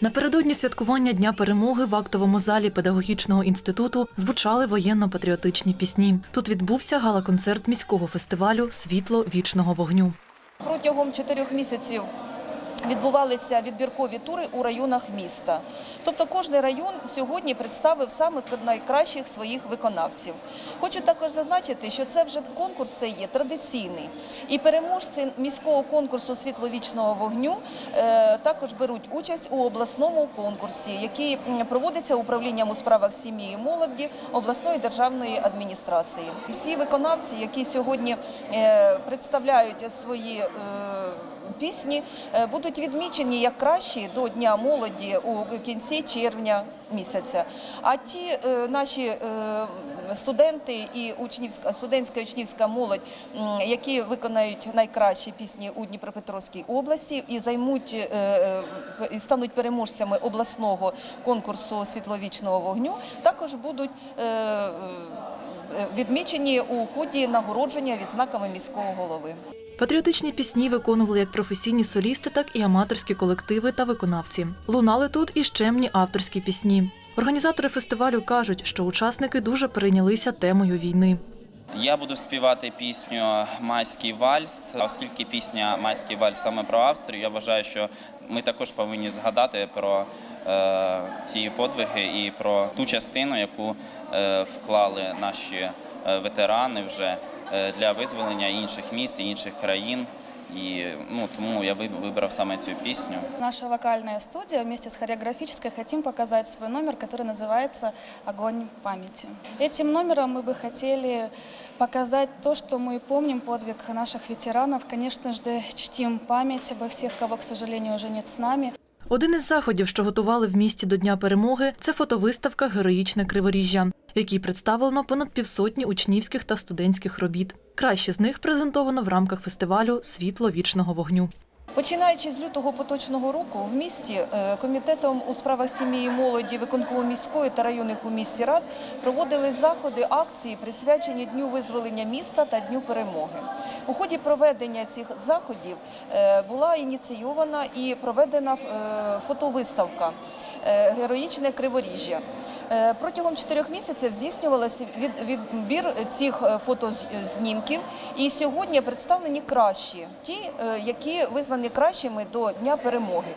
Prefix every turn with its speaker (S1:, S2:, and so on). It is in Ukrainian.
S1: Напередодні святкування Дня перемоги в актовому залі педагогічного інституту звучали воєнно-патріотичні пісні. Тут відбувся гала-концерт міського фестивалю Світло вічного вогню.
S2: Протягом чотирьох місяців відбувалися відбіркові тури у районах міста. Тобто кожен район сьогодні представив самих найкращих своїх виконавців. Хочу також зазначити, що це вже конкурс цей є традиційний. І переможці міського конкурсу світловічного вогню е, також беруть участь у обласному конкурсі, який проводиться управлінням у справах сім'ї і молоді обласної державної адміністрації. Всі виконавці, які сьогодні е, представляють свої е, пісні е, будуть відмічені як кращі до Дня молоді у кінці червня місяця. А ті е, наші е, студенти і учнівська студентська учнівська молодь, які виконають найкращі пісні у Дніпропетровській області і займуть е, е, і стануть переможцями обласного конкурсу світловічного вогню, також будуть. е, е, Відмічені у ході нагородження відзнаками міського голови.
S1: Патріотичні пісні виконували як професійні солісти, так і аматорські колективи та виконавці. Лунали тут і щемні авторські пісні. Організатори фестивалю кажуть, що учасники дуже перейнялися темою війни.
S3: Я буду співати пісню Майський вальс, оскільки пісня Майський вальс саме про Австрію. Я вважаю, що ми також повинні згадати про е, ті подвиги і про ту частину, яку е, вклали наші е, ветерани вже для визволення інших міст і інших країн. І ну тому я виб- вибрав саме цю пісню.
S4: Наша вокальная студия вместе с хореографической хотим показать свой номер, который называется «Огонь памяти». Этим номером мы бы хотели показать то, что мы помним подвиг наших ветеранов. Конечно же, чтим память обо всех, кого, к сожалению, уже нет с нами.
S1: Один із заходів, що готували в місті до Дня перемоги, це фотовиставка Героїчне криворіжжя, в якій представлено понад півсотні учнівських та студентських робіт. Краще з них презентовано в рамках фестивалю Світло вічного вогню.
S2: Починаючи з лютого поточного року, в місті е, комітетом у справах сім'ї молоді виконкому міської та районних у місті рад проводили заходи, акції, присвячені Дню визволення міста та Дню перемоги. У ході проведення цих заходів е, була ініційована і проведена е, фотовиставка Героїчне криворіжжя. Е, Протягом чотирьох місяців здійснювалася від, відбір цих е, фотознімків, і сьогодні представлені кращі, ті, е, які визнані кращими до Дня перемоги.